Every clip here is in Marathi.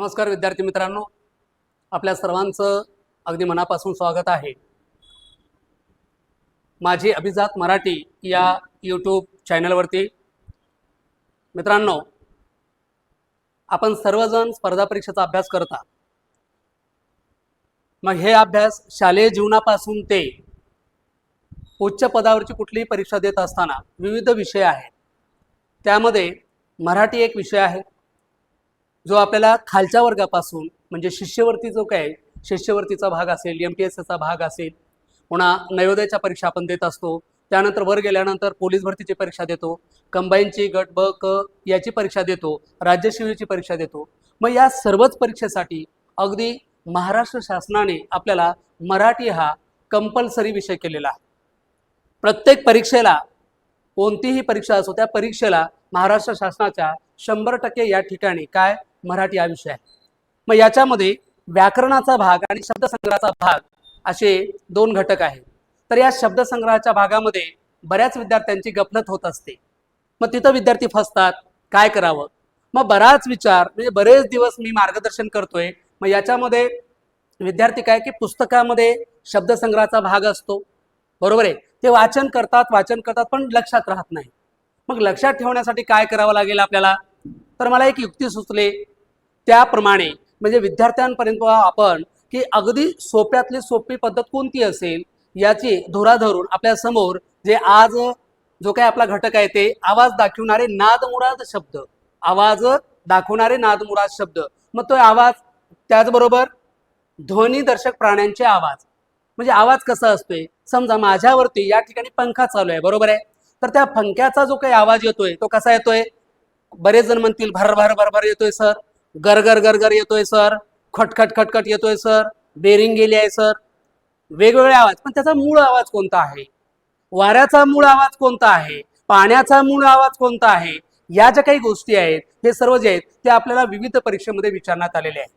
नमस्कार विद्यार्थी मित्रांनो. आपल्या सर्वांचं अगदी मनापासून स्वागत आहे. माझी अभिजात मराठी या यूट्यूब चॅनलवरती मित्रांनो आपण सर्वजण स्पर्धा परीक्षेचा अभ्यास करता. मग हे अभ्यास शालेय जीवनापासून ते उच्च पदावरची कुठलीही परीक्षा देत असताना विविध विषय आहेत. त्यामध्ये मराठी एक विषय आहे. जो आपल्याला खालच्या वर्गापासून म्हणजे शिष्यवृत्ती जो काय शिष्यवृत्तीचा भाग असेल एम पी एस एचा भाग असेल पुन्हा नवोदयाच्या परीक्षा आपण देत असतो त्यानंतर वर गेल्यानंतर पोलीस भरतीची परीक्षा देतो कंबाईनची गट ब क याची परीक्षा देतो राज्यसेवेची परीक्षा देतो. मग या सर्वच परीक्षेसाठी अगदी महाराष्ट्र शासनाने आपल्याला मराठी हा कंपल्सरी विषय केलेला आहे. प्रत्येक परीक्षेला कोणतीही परीक्षा असो त्या परीक्षेला महाराष्ट्र शासनाच्या शंभर टक्के या ठिकाणी काय? मराठी हा विषय आहे. मग याच्यामध्ये व्याकरणाचा भाग आणि शब्दसंग्रहाचा भाग असे दोन घटक आहेत. तर या शब्दसंग्रहाच्या भागामध्ये बऱ्याच विद्यार्थ्यांची गफलत होत असते. मग तिथं विद्यार्थी फसतात. काय करावं? मग बराच विचार म्हणजे बरेच दिवस मी मार्गदर्शन करतोय. मग याच्यामध्ये विद्यार्थी काय की पुस्तकामध्ये शब्दसंग्रहाचा भाग असतो. बरोबर आहे? ते वाचन करतात वाचन करतात पण लक्षात राहत नाही. मग लक्षात ठेवण्यासाठी काय करावं लागेल आपल्याला? तर मला एक युक्ती सुचले. त्याप्रमाणे म्हणजे विद्यार्थ्यांपर्यंत आपण की अगदी सोप्यातली सोपी पद्धत कोणती असेल याची धुरा धरून आपल्यासमोर जे आज जो काही आपला घटक आहे ते आवाज दाखवणारे नादमुराद शब्द. आवाज दाखवणारे नादमुराद शब्द. मग तो आवाज त्याचबरोबर ध्वनीदर्शक प्राण्यांचे आवाज. म्हणजे आवाज कसा असतोय? समजा माझ्यावरती या ठिकाणी पंखा चालू आहे बरोबर आहे? तर त्या पंख्याचा जो काही आवाज येतोय तो कसा येतोय? बरेच जण म्हणतील भर भर भर भर येतोय सर. गरगर गरगर येतोय सर. खटखट खटखट येतोय सर. बेरिंग गेली आहे सर. वेगवेगळे आवाज. पण त्याचा मूळ आवाज कोणता आहे? वाऱ्याचा मूळ आवाज कोणता आहे? पाण्याचा मूळ आवाज कोणता आहे? या ज्या काही गोष्टी आहेत हे सर्व जे आहेत ते आपल्याला विविध परीक्षेमध्ये विचारण्यात आलेले आहे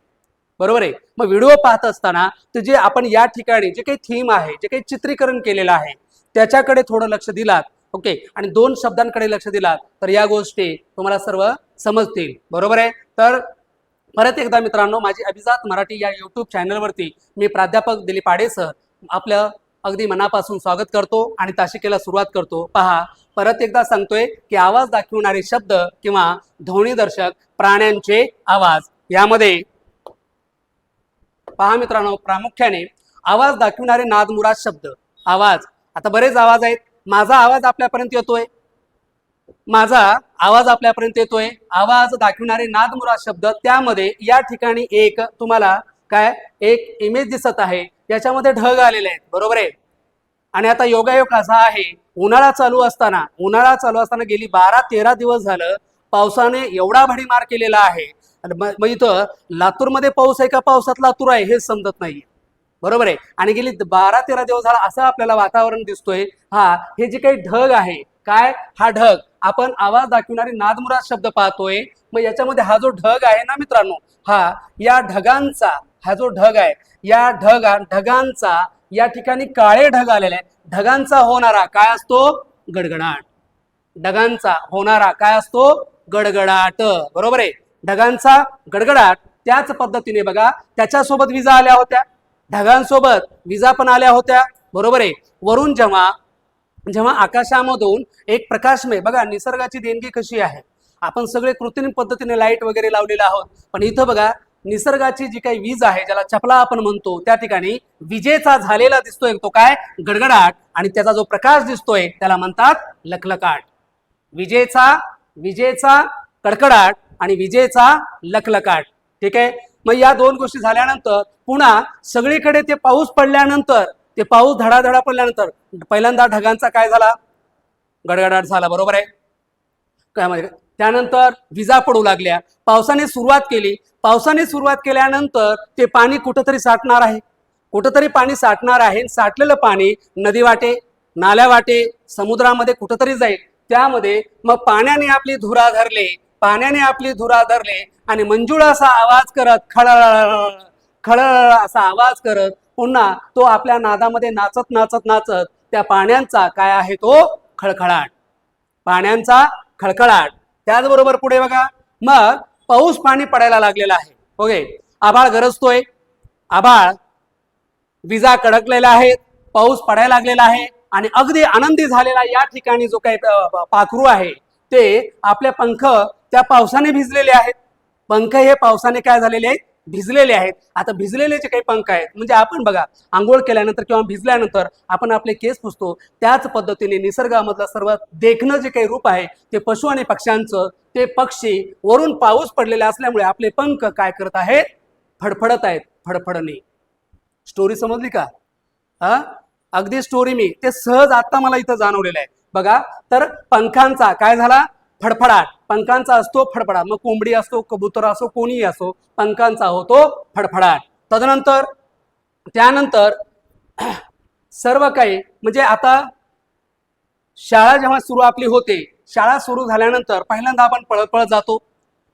बरोबर आहे? मग व्हिडिओ पाहत असताना ते जे आपण या ठिकाणी जे काही थीम आहे जे काही चित्रीकरण केलेलं आहे त्याच्याकडे थोडं लक्ष दिलात. ओके? आणि दोन शब्दांकडे लक्ष दिलात तर या गोष्टी तुम्हाला सर्व समजतील. बरोबर आहे? तर परत एकदा मित्रांनो माझी अभिजात मराठी या यूट्यूब चॅनलवरती मी प्राध्यापक दिलीप आडे सर आपलं अगदी मनापासून स्वागत करतो आणि ताशिकेला सुरुवात करतो. पहा परत एकदा सांगतोय की आवाज दाखवणारे शब्द किंवा ध्वनीदर्शक प्राण्यांचे आवाज. यामध्ये पहा मित्रांनो प्रामुख्याने आवाज दाखवणारे नादमुराद शब्द. आवाज. आता बरेच आवाज आहेत. माझा आवाज आपल्यापर्यंत येतोय. माझा आवाज आपल्यापर्यंत येतोय. आवाज दाखवणारे नादमुरा शब्द त्यामध्ये या ठिकाणी एक तुम्हाला काय? एक इमेज दिसत आहे. याच्यामध्ये ढग आलेले आहेत. बरोबर आहे? आणि आता योगायोग असा आहे. उन्हाळा चालू असताना उन्हाळा चालू असताना गेली बारा तेरा दिवस झालं पावसाने एवढा भडीमार केलेला आहे. मग इथं लातूरमध्ये पाऊस आहे का? पावसात लातूर आहे हे समजत नाही बरोबर आहे? आणि गेली बारा तेरा दिवस झाला असं आपल्याला वातावरण दिसतोय. हा हे जे काही ढग आहे काय? हा ढग आपण आवाज दाखवणारे नादमुराद शब्द पाहतोय. मग याच्यामध्ये हा जो ढग आहे ना मित्रांनो हा या ढगांचा हा जो ढग आहे या ढग ढगांचा या ठिकाणी काळे ढग आलेले आहे ढगांचा होणारा काय असतो? गडगडाट. ढगांचा होणारा काय असतो? गडगडाट. बरोबर आहे? ढगांचा गडगडाट त्याच पद्धतीने बघा त्याच्यासोबत विजा आल्या होत्या. ढगांसोबत विजा पण आल्या होत्या. बरोबर आहे? वरून जेव्हा जेव्हा आकाशामधून एक प्रकाशमय बघा निसर्गाची देणगी कशी आहे. आपण सगळे कृत्रिम पद्धतीने लाइट वगैरे लावलेला आहोत पण इथं बघा निसर्गाची जी काही वीज आहे ज्याला चपला आपण म्हणतो त्या ठिकाणी विजेचा झालेला दिसतोय तो काय? गडगडाट. आणि त्याचा जो प्रकाश दिसतोय त्याला म्हणतात लखलकाट. विजेचा विजेचा कडकडाट आणि विजेचा लखलकाट. ठीक आहे? मग या दोन गोष्टी झाल्यानंतर पुन्हा सगळीकडे ते पाऊस पडल्यानंतर ते पाऊस धडाधडा पडल्यानंतर पहिल्यांदा ढगांचा काय झाला? गडगडाट झाला बरोबर आहे? काय माहिती? त्यानंतर विजा पडू लागल्या. पावसाने सुरुवात केली. पावसाने सुरुवात केल्यानंतर ते पाणी कुठंतरी साठणार आहे? कुठंतरी पाणी साठणार आहे. साठलेलं पाणी नदी वाटे नाल्या वाटे समुद्रामध्ये कुठंतरी जाईल. त्यामध्ये मग पाण्याने आपली धुरा धरले. पाण्याने आपली धुरा धरले आणि मंजुळा असा आवाज करत खळळ खळळ असा आवाज करत पुन्हा तो आपल्या नादामध्ये नाचत नाचत नाचत त्या पाण्यांचा काय आहे तो खळखळाट. पाण्यांचा खळखळाट. त्याचबरोबर पुढे बघा मग पाऊस पाणी पडायला लागलेला आहे. ओके आभाळ गरजतोय. आभाळ विजा कडकलेल्या आहेत पाऊस पडायला लागलेला आहे आणि अगदी आनंदी झालेला या ठिकाणी जो काही पाखरू आहे ते आपले पंख त्या पावसाने भिजलेले आहेत. पंख हे पावसाने काय झालेले आहेत? भिजलेले आहेत. आता भिजलेले जे काही पंख आहेत. म्हणजे आपण बघा आंघोळ केल्यानंतर किंवा भिजल्यानंतर आपण आपले केस पुसतो. त्याच पद्धतीने निसर्गामधलं सर्वात देखणं जे काही रूप आहे ते पशु आणि पक्ष्यांचं ते पक्षी वरून पाऊस पडलेला असल्यामुळे आपले पंख काय करत आहेत? फडफडत आहेत. फडफडणे. स्टोरी समजली का? हा? अगदी स्टोरी मी. ते सहज आता मला इथं जाणवलेलं आहे. बघा तर पंखांचा काय झाला? फडफडाट पंखांचा असतो फडफडाट मग कोंबडी असतो कबुतर असो कोणीही असो पंखांचा होतो फडफडाट तदनंतर त्यानंतर सर्व काही म्हणजे आता शाळा जेव्हा सुरू आपली होते शाळा सुरू झाल्यानंतर पहिल्यांदा आपण पळत पळत जातो.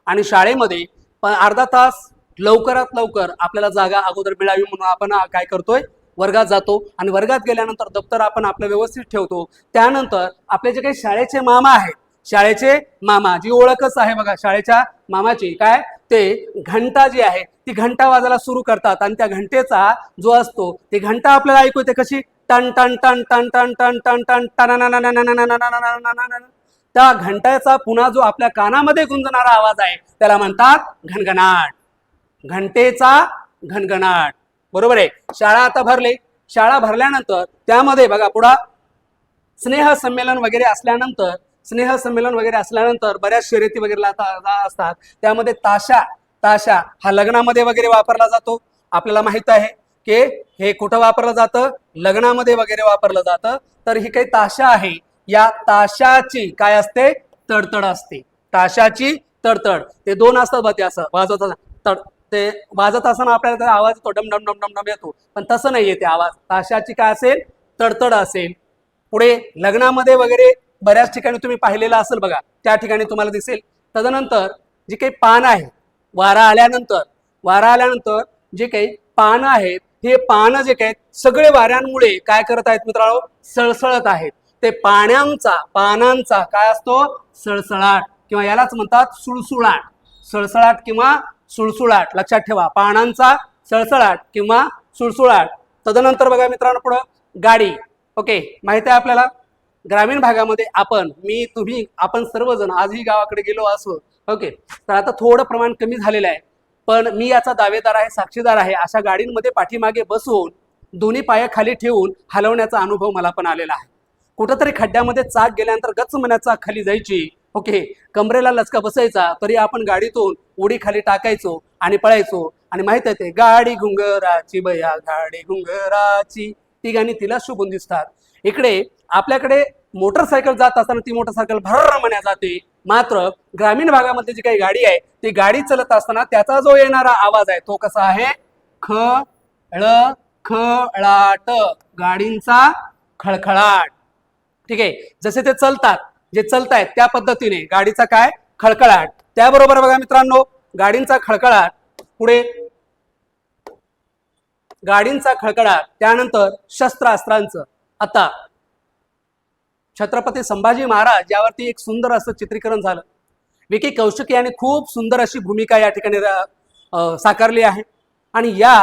आणि शाळेमध्ये अर्धा तास लवकरात लवकर आपल्याला जागा अगोदर मिळावी म्हणून आपण काय करतोय? वर्गात जातो. आणि वर्गात गेल्यानंतर दप्तर आपण आपलं व्यवस्थित ठेवतो. त्यानंतर आपले जे काही शाळेचे मामा आहेत शाळेचे मामा जी ओळखच आहे बघा शाळेच्या मामाची. काय? ते घंटा जी आहे ती घंटा वाजायला सुरू करतात आणि त्या घंटेचा जो असतो ती घंटा आपल्याला ऐकू येते कशी? टन टन टन टन टन टन टन टन टन त्या घंटाचा पुन्हा जो आपल्या कानामध्ये गुंजणारा आवाज आहे त्याला म्हणतात घनघनाट. घंटेचा घनघनाट. बरोबर आहे? शाळा आता भरले. शाळा भरल्यानंतर त्यामध्ये बघा पुढा स्नेह संमेलन वगैरे असल्यानंतर स्नेह संमेलन वगैरे असल्यानंतर बऱ्याच शर्यती वगैरे असतात. त्यामध्ये ताशा ताशा हा लग्नामध्ये वगैरे वापरला जातो. आपल्याला माहीत आहे की हे कुठं वापरलं जातं? लग्नामध्ये वगैरे वापरलं जातं. तर ही काही ताशा आहे. या ताशाची काय असते? तडतड असते. ताशाची तडतड. ते दोन असतात बघ ते असं. वाजवत तड ते वाजत असताना आपल्याला त्याचा आवाज येतो. डम डम डम डम डम येतो. पण तसं नाही येते आवाज. ताशाची काय असेल? तडतड असेल. पुढे लग्नामध्ये वगैरे बऱ्याच ठिकाणी तुम्ही पाहिलेलं असेल बघा. त्या ठिकाणी तुम्हाला दिसेल. तदनंतर जे काही पान आहे वारा आल्यानंतर वारा आल्यानंतर जे काही पानं आहेत हे पानं जे काही आहेत, सगळे वाऱ्यांमुळे काय करत आहेत मित्रांनो? सळसळत आहेत. ते पाण्यांचा पानांचा काय असतो? सळसळाट किंवा यालाच म्हणतात सुळसुळाट. सळसळाट किंवा सुळसुळाट. लक्षात ठेवा. पानांचा सळसळाट किंवा सुळसुळाट. तदनंतर बघा मित्रांनो पुढं. गाडी. ओके. माहिती आहे आपल्याला? ग्रामीण भागामध्ये आपण मी तुम्ही आपण सर्वजण आजही गावाकडे गेलो असो ओके? तर आता थोडं प्रमाण कमी झालेलं आहे. पण मी याचा दावेदार आहे साक्षीदार आहे अशा गाडींमध्ये पाठीमागे बसून दोन्ही पाया खाली ठेवून हलवण्याचा अनुभव मला पण आलेला आहे. कुठंतरी खड्ड्यामध्ये चाक गेल्यानंतर गच्च मनात खाली जायची ओके? कमरेला लचका बसायचा तरी आपण गाडीतून उडी खाली टाकायचो आणि पळायचो. आणि माहीत आहे ते गाडी घुंगराची बया गाडी घुंगराची. ती गाणी तिला शोभून दिसतात. इकडे आपल्याकडे मोटरसायकल जात असताना ती मोटरसायकल भर म्हणा जाते. मात्र ग्रामीण भागामध्ये जी काही गाडी आहे ती गाडी चलत असताना त्याचा जो येणारा आवाज आहे तो कसा आहे? ख ळ खळाट गाडींचा खळखळाट. ठीक आहे? जसे ते चलतात जे चलतायत त्या पद्धतीने गाडीचा काय? खळखळाट. त्याबरोबर बघा मित्रांनो गाडींचा खळखळाट. पुढे. गाडींचा खळखळाट. त्यानंतर शस्त्रास्त्रांचं. आता छत्रपती संभाजी महाराज यावरती एक सुंदर असं चित्रीकरण झालं. विकी कौशिक यांनी खूप सुंदर अशी भूमिका या ठिकाणी साकारली आहे. आणि या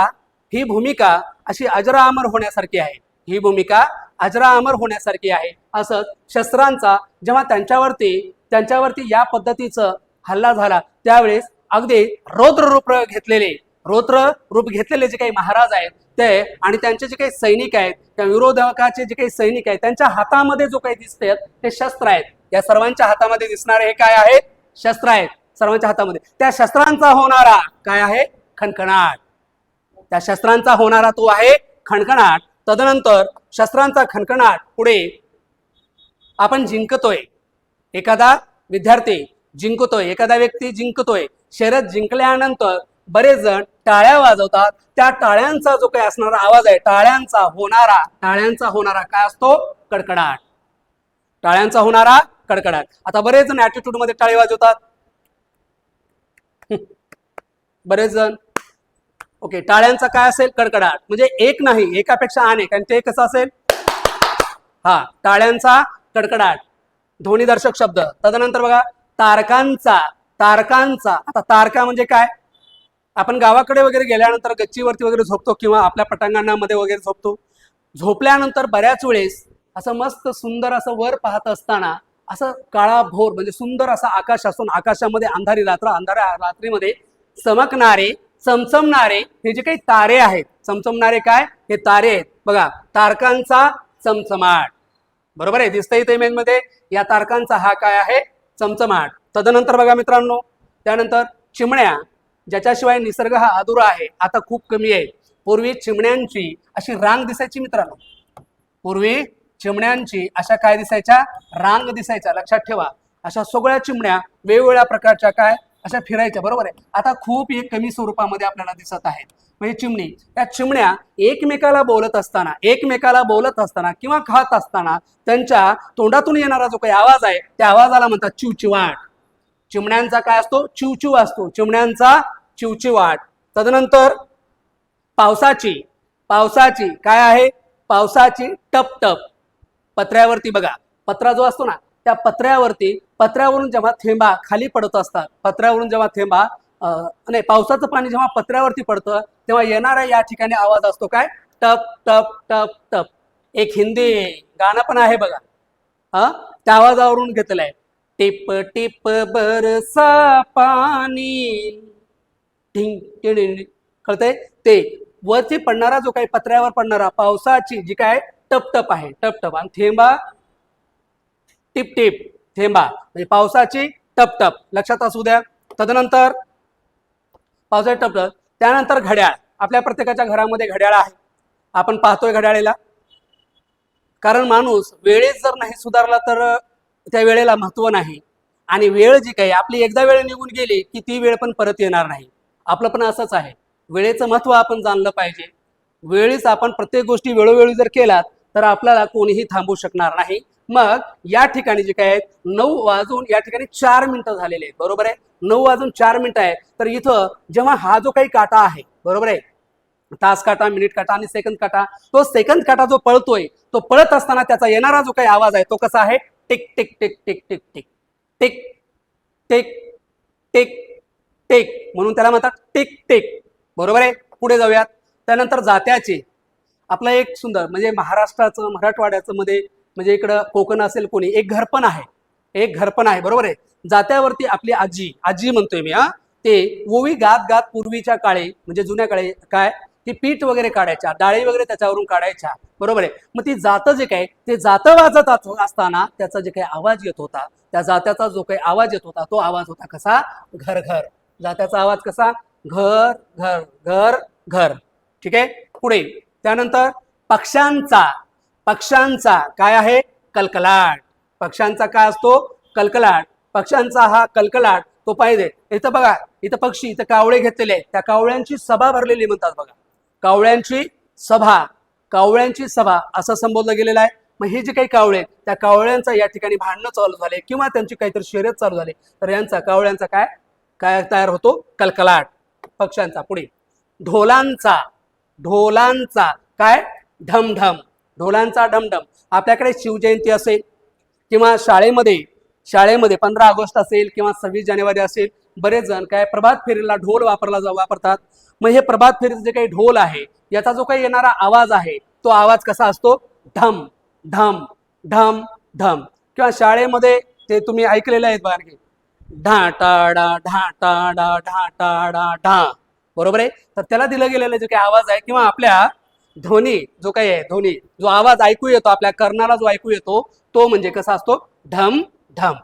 ही भूमिका अशी अजरामर होण्यासारखी आहे. ही भूमिका अजरामर होण्यासारखी आहे. असंच शस्त्रांचा जेव्हा त्यांच्यावरती त्यांच्यावरती या पद्धतीचं हल्ला झाला त्यावेळेस अगदी रौद्र रूप घेतलेले रौद्र रूप घेतलेले जे काही महाराज आहेत ते आणि त्यांचे जे काही सैनिक आहेत त्या विरोधकाचे जे काही सैनिक आहेत त्यांच्या हातामध्ये जो काही दिसते ते शस्त्र आहेत. या सर्वांच्या हातामध्ये दिसणारे हे काय आहेत? शस्त्र आहेत. सर्वांच्या हातामध्ये. त्या शस्त्रांचा होणारा काय आहे? खणखणाट. त्या शस्त्रांचा होणारा तो आहे खणखणाट. तदनंतर शस्त्रांचा खणखणाट पुढे आपण जिंकतोय. एखादा विद्यार्थी जिंकतोय एखादा व्यक्ती जिंकतोय. शर्यत जिंकल्यानंतर बरेच जण टाळ्या वाजवतात. त्या टाळ्यांचा जो काही असणारा आवाज आहे टाळ्यांचा होणारा टाळ्यांचा होणारा काय असतो? कडकडाट. टाळ्यांचा होणारा कडकडाट. आता बरेच जण ऍटिट्यूडमध्ये टाळे वाजवतात. बरेच जण ओके टाळ्यांचा काय असेल? कडकडाट. म्हणजे एक नाही एकापेक्षा अनेक. आणि ते कसं असेल? हा टाळ्यांचा कडकडाट. ध्वनीदर्शक शब्द. तदनंतर बघा तारकांचा. तारकांचा. आता तारका म्हणजे काय? आपण गावाकडे वगैरे गेल्यानंतर गच्चीवरती वगैरे झोपतो किंवा आपल्या पटांगणामध्ये वगैरे झोपतो. झोपल्यानंतर बऱ्याच वेळेस असं मस्त सुंदर असं वर पाहत असताना असं काळा भोर म्हणजे सुंदर असं आकाश असून आकाशामध्ये अंधारी रात्र अंधाऱ्या रात्रीमध्ये चमकणारे चमचमणारे हे जे काही तारे आहेत. चमचमणारे काय? हे तारे आहेत. बघा तारकांचा चमचमाट. बरोबर आहे? दिसतंय इथे इमेजमध्ये. या तारकांचा हा काय आहे? चमचमाट. तदनंतर बघा मित्रांनो त्यानंतर चिमण्या. ज्याच्याशिवाय निसर्ग हा अधुरा आहे आता खूप कमी आहे. पूर्वी चिमण्यांची अशी रांग दिसायची मित्रांनो. पूर्वी चिमण्यांची अशा काय दिसायच्या? रांग दिसायच्या लक्षात ठेवा. अशा सगळ्या चिमण्या वेगवेगळ्या प्रकारच्या काय? अशा फिरायच्या बरोबर आहे? आता खूप हे कमी स्वरूपामध्ये आपल्याला दिसत आहेत. म्हणजे चिमणी त्या चिमण्या एकमेकाला बोलत असताना एकमेकाला बोलत असताना किंवा खात असताना त्यांच्या तोंडातून येणारा जो काही आवाज आहे त्या आवाजाला म्हणतात चिवचिवाट. चिमण्यांचा काय असतो? चिवचिव असतो. चिमण्यांचा चिवचिवाट. तदनंतर पावसाची पावसाची काय आहे? पावसाची टप टप पत्र्यावरती बघा पत्रा जो असतो ना त्या पत्र्यावरती पत्र्यावरून जेव्हा थेंबा खाली पडत असतात पत्र्यावरून जेव्हा थेंबा नाही पावसाचं पाणी जेव्हा पत्र्यावरती पडतं तेव्हा येणारा या ठिकाणी आवाज असतो काय? टप टप टप टप. एक हिंदी गाणं पण आहे बघा. हा त्या आवाजावरून घेतलंय. आहे टिप टिप बरसा पाणी. टिंग टिडिंग कळतंय? ते. वरती पडणारा जो काही पत्र्यावर पडणारा पावसाची जी काय टपटप आहे टपटप. आणि थेंबा टिपटिप थेंबा. म्हणजे पावसाची टपटप. लक्षात असू द्या. तदनंतर पावसाची टपटप. त्यानंतर घड्याळ. आपल्या प्रत्येकाच्या घरामध्ये घड्याळ आहे. आपण पाहतोय घड्याळेला. कारण माणूस वेळेत जर नाही सुधारला तर त्या वेळेला महत्त्व नाही. आणि वेळ जी काही आपली एकदा वेळ निघून गेली की ती वेळ पण परत येणार नाही. आपलं पण असंच आहे. वेळेचं महत्त्व आपण जाणलं पाहिजे. वेळीच आपण प्रत्येक गोष्टी वेळोवेळी जर केलात तर आपल्याला कोणीही थांबू शकणार नाही. मग या ठिकाणी जे काय आहेत नऊ वाजून या ठिकाणी चार मिनिटं झालेले आहेत. बरोबर आहे? नऊ वाजून चार मिनिटं आहे तर इथं जेव्हा हा जो काही काटा आहे बरोबर आहे? तास काटा मिनिट काटा आणि सेकंद काटा तो सेकंद काटा जो पळतोय तो पळत असताना त्याचा येणारा जो काही आवाज आहे तो कसा आहे? टिक टिक टिक टिक टिक टिक टिक टिक टिक टेक म्हणून त्याला म्हणतात टेक टेक. बरोबर आहे? पुढे जाऊयात. त्यानंतर जात्याचे. आपलं एक सुंदर म्हणजे महाराष्ट्राचं मराठवाड्याचं मध्ये म्हणजे इकडं कोकण असेल कोणी एक घरपण आहे. एक घरपण आहे बरोबर आहे? जात्यावरती आपली आजी आजी म्हणतोय मी हा. ते ओवी गात गात पूर्वीच्या काळी म्हणजे जुन्या काळी काय? ती पीठ वगैरे काढायच्या डाळी वगैरे त्याच्यावरून काढायच्या बरोबर आहे? मग ती जातं जे काय ते जातं वाजत असताना त्याचा जे काही आवाज येत होता त्या जात्याचा जो काही आवाज येत होता तो आवाज होता कसा? घर घर. जात्याचा आवाज कसा? घर घर घर घर. ठीक आहे? पुढे. त्यानंतर पक्ष्यांचा. पक्ष्यांचा काय आहे? कलकलाट. पक्ष्यांचा काय असतो? कलकलाट. पक्ष्यांचा हा कलकलाट तो पाहिजे. इथं बघा इथं पक्षी इथं कावळे घेतलेले आहेत. त्या कावळ्यांची सभा भरलेली म्हणतात बघा. कावळ्यांची सभा. कावळ्यांची सभा असं संबोधलं गेलेलं आहे. मग हे जे काही कावळे आहेत, त्या कावळ्यांचा या ठिकाणी भांडणं चालू झाले किंवा त्यांची काहीतरी शर्यत चालू झाली. तर यांचा कावळ्यांचा काय? काय तयार होतो? कलकलाट. पक्ष्यांचा पुढे. ढोलांचा. ढोलांचा. काय? ढमढम. ढोलांचा ढमढम. आपल्याकडे शिवजयंती असेल किंवा शाळेमध्ये शाळेमध्ये पंधरा ऑगस्ट असेल किंवा सव्वीस जानेवारी असेल बरेच जण काय? प्रभात फेरीला ढोल वापरला जा वापरतात. मग हे प्रभात फेरीचं जे काही ढोल आहे याचा जो काही येणारा आवाज आहे तो आवाज कसा असतो? ढम ढम ढम ढम. किंवा शाळेमध्ये ते तुम्ही ऐकलेलं आहेत बघा ढा टाडा ढा टाडा ढा टाडा ढा बरोबर आहे? तर त्याला दिलं गेलेलं जो काही आवाज आहे किंवा आपल्या ध्वनी जो काही आहे ध्वनी जो आवाज ऐकू येतो आपल्या कर्णाला जो ऐकू येतो तो म्हणजे कसा असतो? ढम ढम.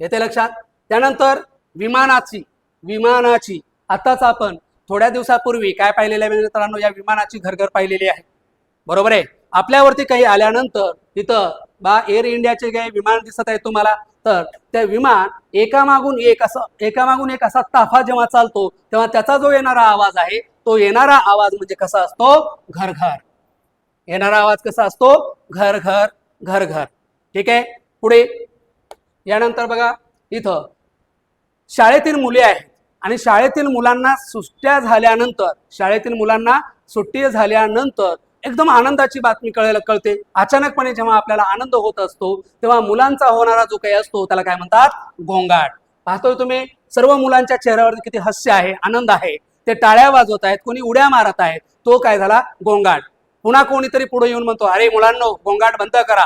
येते लक्षात? त्यानंतर विमानाची विमानाची. आताच आपण थोड्या दिवसापूर्वी काय पाहिलेलं आहे मित्रांनो? या विमानाची घरघर पाहिलेली आहे. बरोबर आहे? आपल्यावरती काही आल्यानंतर तिथं बा एअर इंडियाचे काही विमान दिसत आहे तुम्हाला? तर त्या विमान एकामागून एक असं एकामागून एक असा ताफा जेव्हा चालतो तेव्हा त्याचा जो येणारा आवाज आहे तो येणारा आवाज म्हणजे कसा असतो? घर घर येणारा आवाज कसा असतो? घर घर घर घर ठीक आहे? पुढे. यानंतर बघा इथं. शाळेतील मुले आहेत आणि शाळेतील मुलांना सुट्ट्या झाल्यानंतर शाळेतील मुलांना सुट्टी झाल्यानंतर एकदम आनंदाची बातमी कळायला कळते. अचानकपणे जेव्हा आपल्याला आनंद होत असतो तेव्हा मुलांचा होणारा जो काही असतो त्याला काय म्हणतात? गोंगाट पाहतोय तुम्ही सर्व मुलांच्या चेहऱ्यावर किती हास्य आहे आनंद आहे. ते टाळ्या वाजवत आहेत कोणी उड्या मारत आहेत तो काय झाला? गोंगाट पुन्हा कोणीतरी पुढे येऊन म्हणतो अरे मुलांनो गोंगाट बंद करा.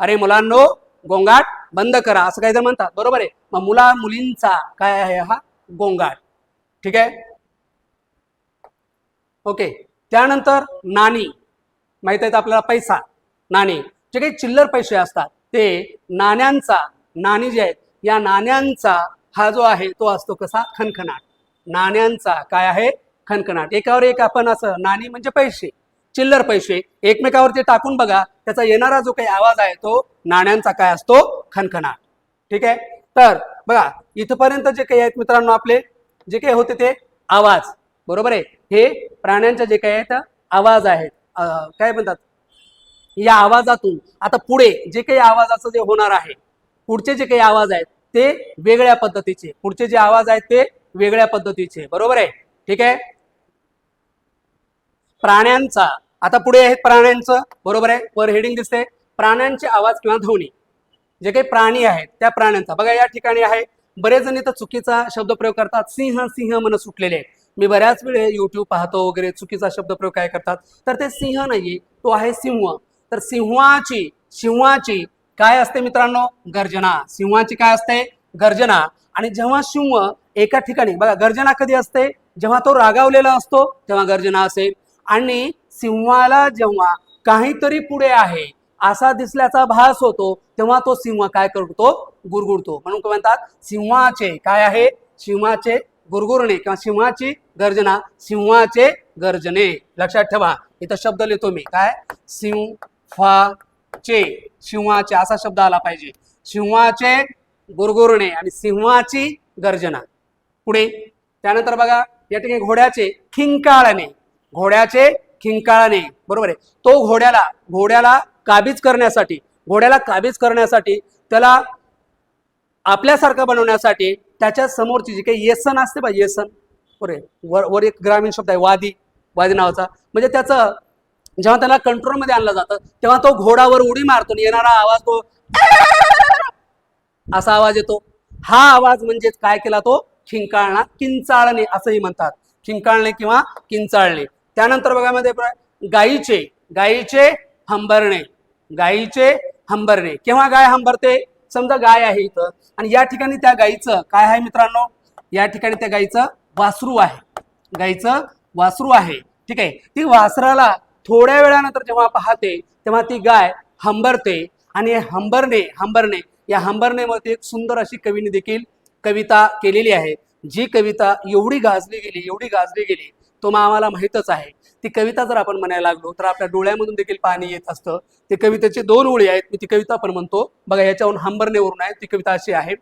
अरे मुलांनो गोंगाट बंद करा. असं काहीतरी म्हणतात. बरोबर आहे? मग मुला मुलींचा काय आहे हा? गोंगाट ठीक आहे? ओके. त्यानंतर नाणी. माहीत आहेत आपल्याला? पैसा नाणी. जे काही चिल्लर पैसे असतात ते नाण्यांचा नाणी जे आहेत या नाण्यांचा हा जो आहे तो असतो कसा? खणखणाट नाण्यांचा काय आहे? खणखणाट एकावर एक आपण असं नाणी म्हणजे पैसे चिल्लर पैसे एकमेकावरती टाकून बघा त्याचा येणारा जो काही आवाज आहे तो नाण्यांचा काय असतो? खणखणाट ठीक आहे? तर बघा इथपर्यंत जे काही आहेत मित्रांनो आपले जे काही होते ते आवाज. बरोबर आहे? हे प्राण्यांच्या जे काही आहेत आवाज आहेत. काय म्हणतात? या आवाजातून आता पुढे जे काही आवाजाचं जे होणार आहे पुढचे जे काही आवाज आहेत ते वेगळ्या पद्धतीचे पुढचे जे आवाज आहेत ते वेगळ्या पद्धतीचे बरोबर आहे? ठीक आहे? प्राण्यांचा आता पुढे आहेत प्राण्यांचं बरोबर आहे? वर हेडिंग दिसते प्राण्यांचे आवाज किंवा ध्वनी जे काही प्राणी आहेत त्या प्राण्यांचा. बघा या ठिकाणी आहे बरेच जण इथं चुकीचा शब्दप्रयोग करतात. सिंह सिंह मन सुटलेले आहेत. मी बऱ्याच वेळे युट्यूब पाहतो वगैरे चुकीचा शब्दप्रयोग काय करतात? तर ते सिंह नाहीये तो आहे सिंह. तर सिंहाची सिंहाची काय असते मित्रांनो? गर्जना. सिंहाची काय असते? गर्जना. आणि जेव्हा सिंह एका ठिकाणी बघा गर्जना कधी असते? जेव्हा तो रागावलेला असतो तेव्हा गर्जना असेल आणि सिंहाला जेव्हा काहीतरी पुढे आहे असा दिसल्याचा भास होतो तेव्हा तो सिंह काय करतो? गुरगुरतो. म्हणून काय म्हणतात सिंहाचे. काय आहे? सिंहाचे गुरगुरणे किंवा सिंहाची गर्जना सिंहाचे गर्जने. लक्षात ठेवा इथं शब्द लिहितो मी. काय? सिंहाचे. सिंहाचे असा शब्द आला पाहिजे. सिंहाचे गुरगुरणे आणि सिंहाची गर्जना. पुढे त्यानंतर बघा या ठिकाणी घोड्याचे खिंकाळणे. घोड्याचे खिंकाळणे. बरोबर आहे? तो घोड्याला घोड्याला काबीज करण्यासाठी घोड्याला काबीज करण्यासाठी त्याला आपल्यासारखं बनवण्यासाठी त्याच्या समोरची जी काही येसन असते बा येसन. बरे वर वर एक ग्रामीण शब्द आहे वादी वादी नावाचा. म्हणजे त्याचं जेव्हा त्याला कंट्रोलमध्ये आणलं जातं तेव्हा तो घोडावर उडी मारतो आणि येणारा आवाज तो असा आवाज येतो. हा आवाज म्हणजेच काय केला तो? खिंकाळणा किंचाळणे असंही म्हणतात. खिंकाळणे किंवा किंचाळणे. त्यानंतर बघा मध्ये गाईचे गायीचे गायीचे हंबरणे. गायीचे हंबरणे. केव्हा गाय हंबरते? समजा गाय आहे इथं आणि या ठिकाणी त्या गायीचं काय आहे मित्रांनो? या ठिकाणी त्या गायीचं वासरू आहे. गायीचं वासरू आहे. ठीक आहे? ती वासराला थोड्या वेळानंतर जेव्हा पाहते तेव्हा ती गाय हंबरते. आणि हंबरणे हंबरणे या हंबरणेमध्ये एक सुंदर अशी कवीने देखील कविता केलेली आहे. जी कविता एवढी गाजली गेली एवढी गाजली गेली तो मग आम्हाला माहीतच आहे. ती कविता जर आपण म्हणायला लागलो तर आपल्या डोळ्यामधून देखील पाणी येत असतं. ते कवितेचे दोन ओळी आहेत. मी ती कविता पण म्हणतो. बघा याच्यावरून हंबरनेवरून आहे. ती कविता अशी आहे.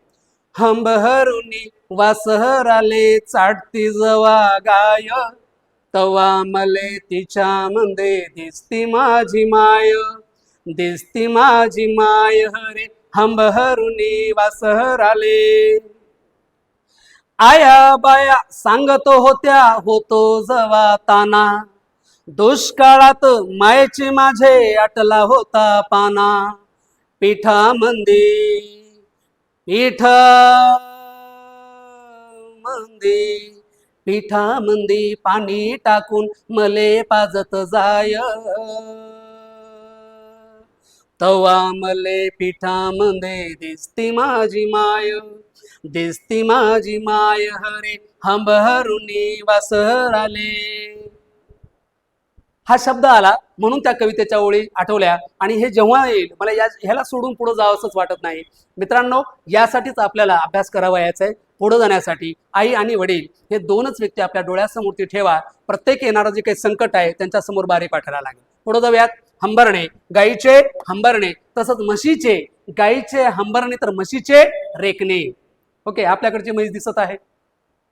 हंबहरुनी वासहराले चाटती जवा गाय. तवा मले तिच्या मंदे दिसती माझी माय. दिसती माझी माय हरे हंबहरुनी वासहराले आया बाया सांगतो होत्या होतो जवा ताना. दुष्काळात मायेची माझे अटला होता पाना. पिठा मंदी पीठ मंदी पिठा मंदी पाणी टाकून मले पाजत जाय. तवा मले पिठा मंदे दिसती माझी माय दिसती माझी माय हरे हंबहरुनी वासर आले हा शब्द आला म्हणून त्या कवितेच्या ओळी आठवल्या. आणि हे जेव्हा येईल मला या ह्याला सोडून पुढे जावंसंच वाटत नाही. मित्रांनो यासाठीच आपल्याला अभ्यास करावा याचा आहे. पुढे जाण्यासाठी आई आणि वडील हे दोनच व्यक्ती आपल्या डोळ्यासमोरती ठेवा. प्रत्येक येणारं जे काही संकट आहे त्यांच्यासमोर बारी पाठायला लागेल. पुढे जाऊयात. हंबरणे. गाईचे हंबरणे तसंच म्हशीचे. गाईचे हंबरणे तर म्हशीचे रेकणे. ओके आपल्याकडची म्हैस दिसत आहे.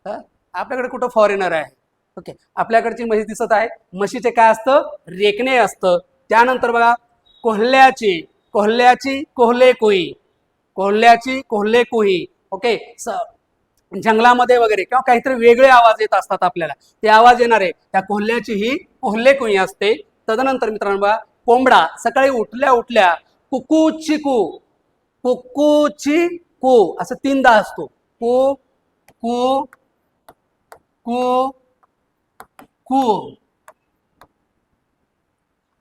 आपल्याकडे कुठं फॉरेनर आहे? ओके आपल्याकडची म्हशी दिसत आहे. म्हशीचे काय असतं? रेकणे असतं. त्यानंतर बघा कोल्ह्याची कोल्ह्याची कोहले कोई कोल्ह्याची कोहले कोही. ओके स जंगलामध्ये वगैरे किंवा काहीतरी वेगळे आवाज येत असतात आपल्याला. ते आवाज येणार आहे त्या कोल्ह्याची ही कोहले कोई असते. तदनंतर मित्रांनो बघा कोंबडा. सकाळी उठल्या उठल्या कुकू चिकू कुकूची कु असं तीनदा असतो. को कु कु कु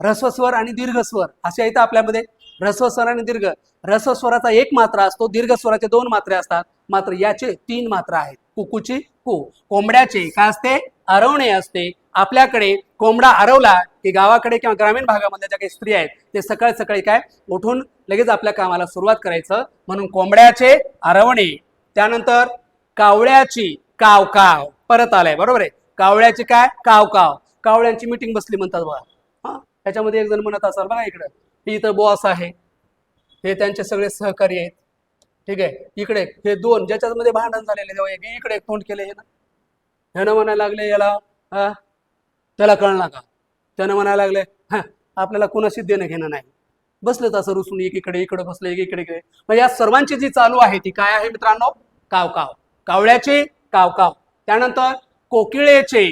रस्वस्वर आणि दीर्घस्वर. असे आहेत आपल्यामध्ये ऱ्हस्वस्वर आणि दीर्घ. रस्वस्वराचा एक मात्रा असतो दीर्घ स्वराचे दोन मात्रे असतात. मात्र याचे तीन मात्रा आहेत. कुकुची कु कोंबड्याचे काय असते? आरवणे असते. आपल्याकडे कोंबडा आरवला की गावाकडे किंवा ग्रामीण भागामध्ये ज्या काही स्त्री आहेत ते सकाळी सकाळी काय? उठून लगेच आपल्या कामाला सुरुवात करायचं. म्हणून कोंबड्याचे आरवणे. त्यानंतर कावळ्याची काव काव परत आलाय. बरोबर आहे? कावळ्याचे काय? काव काव. कावळ्यांची मिटिंग बसली म्हणतात बघा. हा? त्याच्यामध्ये एक जण म्हणत असाल बघा इकडं. हे इथं बॉस आहे. हे त्यांचे सगळे सहकारी आहेत. ठीक आहे? इकडे हे दोन. ज्याच्यामध्ये भांडण झालेले तेव्हा एक. इकडे एक तोंड केले हे ना. ह्यानं म्हणायला लागले याला हा? त्याला कळणार का? त्यानं म्हणायला लागले हा आपल्याला कोणाशी देणं घेणं नाही. बसलं तसं रुसून एकीकडे इकडे बसले एकीकडे इकडे. मग या सर्वांची जी चालू आहे ती काय आहे मित्रांनो? काव काव. कावळ्याचे काव काव. त्यानंतर कोकिळेचे.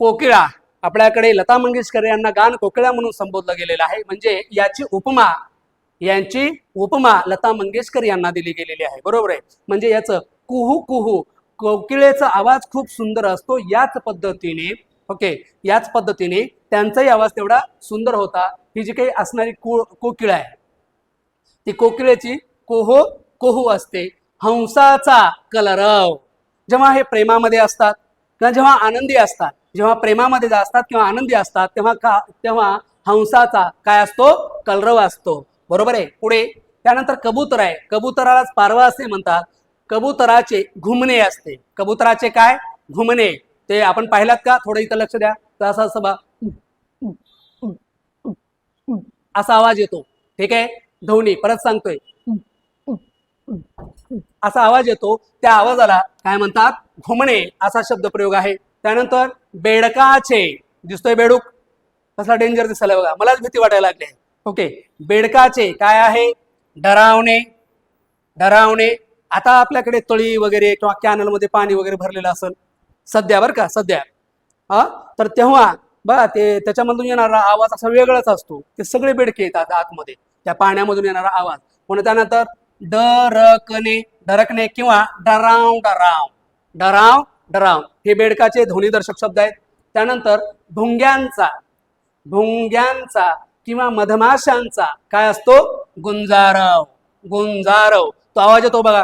कोकिळा. आपल्याकडे लता मंगेशकर यांना गान कोकिळा म्हणून संबोधलं गेलेलं आहे. म्हणजे याची उपमा यांची उपमा लता मंगेशकर यांना दिली गेलेली आहे. बरोबर आहे? म्हणजे याचं कुहू कुहू कोकिळेचा आवाज खूप सुंदर असतो. याच पद्धतीने ओके याच पद्धतीने त्यांचाही आवाज तेवढा सुंदर होता. ही जी काही असणारी को कोकिळ आहे ती कोकिळेची कोहो कोहू असते. हंसाचा कलरव. जेव्हा हे प्रेमामध्ये असतात किंवा जेव्हा आनंदी असतात जेव्हा प्रेमामध्ये असतात किंवा आनंदी असतात तेव्हा का तेव्हा हंसाचा काय असतो? कलरव असतो. बरोबर आहे? पुढे. त्यानंतर कबूतर आहे. कबुतरालाच पारवा असे म्हणतात. कबुतराचे घुमणे असते. कबुतराचे काय? घुमणे. ते आपण पाहिलात का? थोडं इथं लक्ष द्या. तर असा असं बा असा आवाज येतो. ठीक आहे? ध्वनी परत सांगतोय. असा आवाज येतो. त्या आवाजाला काय म्हणतात? घुमणे असा शब्द प्रयोग आहे. त्यानंतर बेडकाचे. दिसतोय बेडूक? कसला डेंजर दिसायला बघा. मलाच भीती वाटायला लागली आहे. ओके बेडकाचे काय आहे? डरावणे. डरावणे. आता आपल्याकडे तळी वगैरे किंवा कॅनलमध्ये पाणी वगैरे भरलेलं असेल. सध्या बरं का? सध्या. हा? तर तेव्हा बघा ते त्याच्यामधून येणारा आवाज असा वेगळाच असतो. ते सगळे बेडके येतात आतमध्ये. त्या पाण्यामधून येणारा आवाज. पुन्हा त्यानंतर डरकणे डरकणे किंवा डराव डराव. डराव डराव. हे बेडकाचे ध्वनिदर्शक शब्द आहेत. त्यानंतर भुंग्यांचा भुंग्यांचा किंवा मधमाशांचा काय असतो? गुंजारव. गुंजारव. तो आवाज येतो बघा.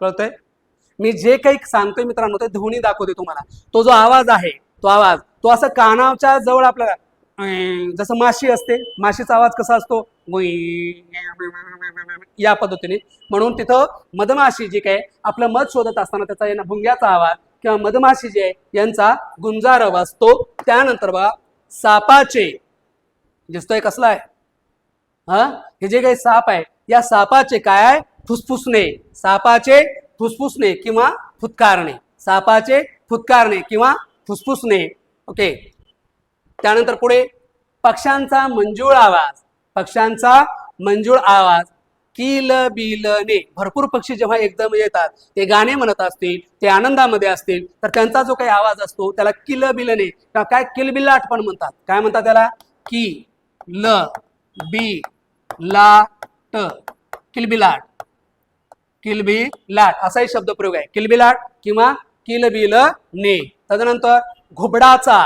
कळतोय? मी जे काही सांगतोय मित्रांनो ते ध्वनी दाखवते तुम्हाला. तो जो आवाज आहे तो आवाज तो असं कानाच्या जवळ आपल्याला जसं माशी असते माशीचा आवाज कसा असतो? या पद्धतीने. म्हणून तिथं मधमाशी जी काय आपलं मध शोधत असताना त्याचा भुंग्याचा आवाज किंवा मधमाशी जे आहे यांचा गुंजार आवाज तो त्यानंतर बघा सापाचे. दिसतोय कसला आहे? हा? हे जे काही साप आहे या सापाचे काय आहे? फुसफुसणे. सापाचे फुसफुसणे किंवा फुतकारणे. सापाचे फुतकारणे किंवा फुसफुसणे. ओके. त्यानंतर पुढे पक्ष्यांचा मंजूळ आवाज. पक्ष्यांचा मंजूळ आवाज. किल बिलने. भरपूर पक्षी जेव्हा एकदम येतात ते गाणे म्हणत असतील ते आनंदामध्ये असतील तर त्यांचा जो काही आवाज असतो त्याला किल बिलने किंवा काय किलबिलाट पण म्हणतात. काय म्हणतात त्याला? की ल बी ला ट किलबिलाट किलबिलाट असाही शब्द प्रयोग आहे. किलबिलाट किंवा किलबिल ने तदनंतर घुबडाचा.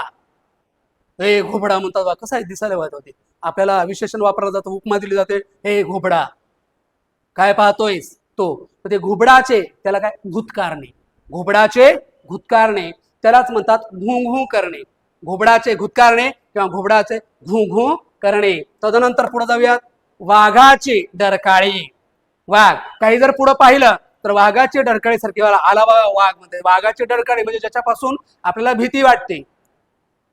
हे घोबडा म्हणतात बा. कसं आहे? दिसायला वाटत होते. आपल्याला विशेषण वापरलं जातं उपमा दिली जाते. हे घोबडा काय पाहतोयस? तो. ते घुबडाचे त्याला काय? घुतकारणे. घोबडाचे घुतकारणे. त्यालाच म्हणतात घुंघू करणे. घोबडाचे घुतकारणे किंवा घोबडाचे घुंघू करणे. तदनंतर पुढे जाऊयात. वाघाचे डरकाळी. वाघ. काही जर पुढे पाहिलं तर वाघाचे डरकाळी सारखे आला वाघ म्हणते वाघाचे डरकाळी म्हणजे ज्याच्यापासून आपल्याला भीती वाटते.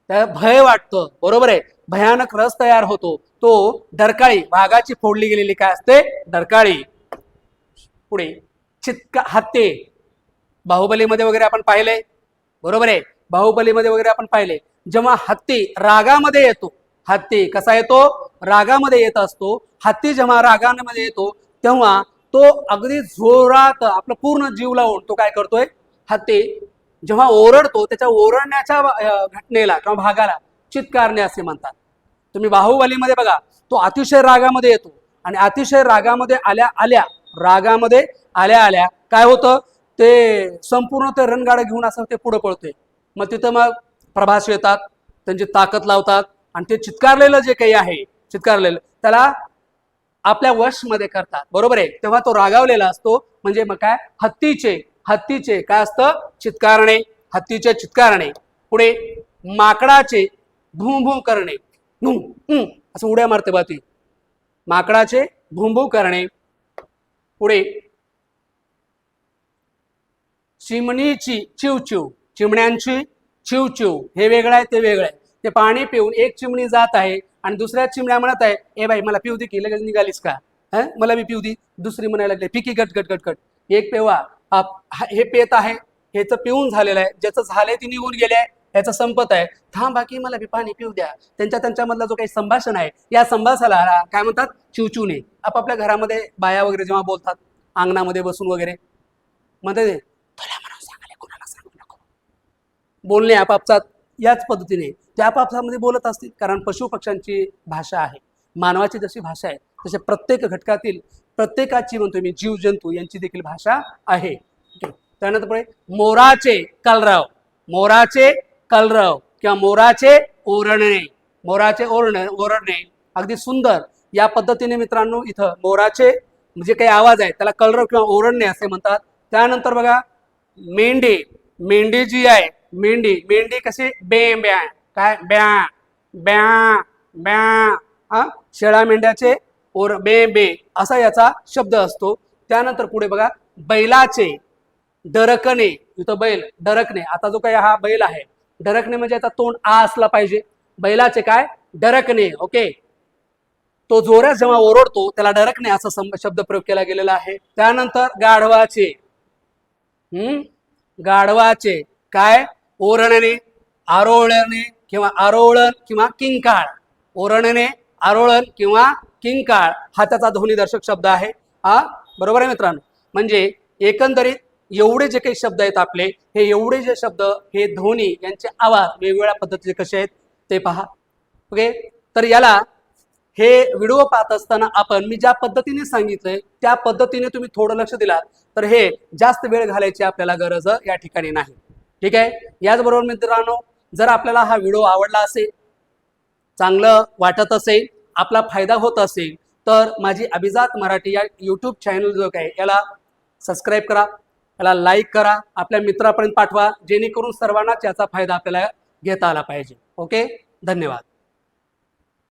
त्या भय वाटतं. बरोबर आहे? भयानक रस तयार होतो. तो डरकाळी वाघाची फोडली गेलेली काय असते? डरकाळी पुढे. चितका हत्ते. बाहुबलीमध्ये वगैरे आपण पाहिले बरोबर आहे? बाहुबलीमध्ये वगैरे आपण पाहिले जेव्हा हत्ती रागामध्ये येतो हत्ती कसा येतो? रागामध्ये येत असतो. हत्ती जेव्हा रागामध्ये येतो तेव्हा तो अगदी जोरात आपलं पूर्ण जीव लावून तो काय करतोय? हत्ती जेव्हा ओरडतो त्याच्या ओरडण्याच्या घटनेला किंवा भागाला चित्कारणे असे म्हणतात. तुम्ही बाहुबलीमध्ये बघा तो अतिशय रागामध्ये येतो आणि अतिशय रागामध्ये आल्या आल्या रागामध्ये आल्या आल्या काय होतं? ते संपूर्ण ते रणगाडं घेऊन असं ते पुढं पळतोय. मग तिथं मग प्रभास येतात त्यांची ताकद लावतात आणि ते चित्कारलेलं जे काही आहे चित्कारलेलं त्याला आपल्या वशमध्ये करतात. बरोबर आहे? तेव्हा तो रागावलेला असतो. म्हणजे मग काय? हत्तीचे हत्तीचे काय असतं? चित्कारणे. हत्तीचे चित्कारणे. पुढे माकडाचे भू करणे. भूम असं उड्या मारते बा ती माकडाचे भूंभू करणे. पुढे चिमणीची चिवचिव. चिमण्यांची चिवचिव. हे वेगळं आहे ते वेगळं आहे. ते पाणी पिऊन एक चिमणी जात आहे आणि दुसऱ्या चिमण्या म्हणत आहे ए बाई मला पिऊ दे की लगेच निघालीस का? हं? मला मी पिऊ दे. दुसरी म्हणायला लागली पिकी गट गट गट गट एक पेवा. हा- हे पेत आहे ह्याचं पिऊन झालेलं आहे ज्याचं झालंय ती निघून गेले आहे ह्याचं संपत आहे. थांब बाकी मला बी पाणी पिऊ द्या. त्यांच्या त्यांच्यामधला जो काही संभाषण आहे या संभाषणाला काय म्हणतात? चिवचिवणे. आपापल्या घरामध्ये बाया वगैरे जेव्हा बोलतात अंगणामध्ये बसून वगैरे मध्ये तुला म्हणून सांगायला कोणाला सांगू नको. बोलणे आपापसात याच पद्धतीने त्या आपापसामध्ये बोलत असतील कारण पशु पक्ष्यांची भाषा आहे. मानवाची जशी भाषा आहे तसे प्रत्येक घटकातील प्रत्येकाची म्हणतो मी जीवजंतू यांची देखील भाषा आहे. त्यानंतर पुढे मोराचे कलरव. मोराचे कलरव किंवा मोराचे ओरडणे मोराचे ओरणे ओरडणे अगदी सुंदर. या पद्धतीने मित्रांनो इथं मोराचे म्हणजे काही आवाज आहे त्याला कलरव किंवा ओरडणे असे म्हणतात. त्यानंतर बघा मेंढी. मेंढी जी आहे मेंढी. मेंढी कशी? बे ब्या काय? ब्या. ब्या. ब्या. शेळ्या मेंढ्याचे ओर बे बे असा याचा शब्द असतो. त्यानंतर पुढे बघा बैलाचे डरकणे इथं बैल डरकणे. आता जो काही हा बैल आहे डरकणे म्हणजे आता तोंड आ असला पाहिजे. बैलाचे काय? डरकणे ओके? तो जोरात जेव्हा ओरडतो त्याला डरकणे असा शब्द प्रयोग केला गेलेला आहे. त्यानंतर गाढवाचे हम्म? गाढवाचे काय? ओरणणे आरोळणे किंवा आरोळण किंवा किंकाळ. ओरणणे आरोळण किंवा किंकाळ हा त्याचा ध्वनिदर्शक शब्द आहे. हा बरोबर आहे मित्रांनो? म्हणजे एकंदरीत एवढे जे काही शब्द आहेत आपले हे एवढे जे शब्द हे ध्वनी यांचे आवाज वेगवेगळ्या पद्धतीचे कसे आहेत ते पहा. ओके? तर याला हे व्हिडिओ पाहत असताना आपण मी ज्या पद्धतीने सांगितलंय त्या पद्धतीने तुम्ही थोडं लक्ष दिलात तर हे जास्त वेळ घालायची आपल्याला गरज या ठिकाणी नाही. ठीक आहे? याचबरोबर मित्रांनो जर आपल्याला हा व्हिडिओ आवडला असेल चांगलं वाटत असेल आपला फायदा होत असेल तर माझी अभिजात मराठी या यूट्यूब चॅनल जो काय याला सबस्क्राईब करा याला लाईक करा आपल्या मित्रापर्यंत पाठवा जेणेकरून सर्वांनाच याचा फायदा आपल्याला घेता आला पाहिजे. ओके धन्यवाद.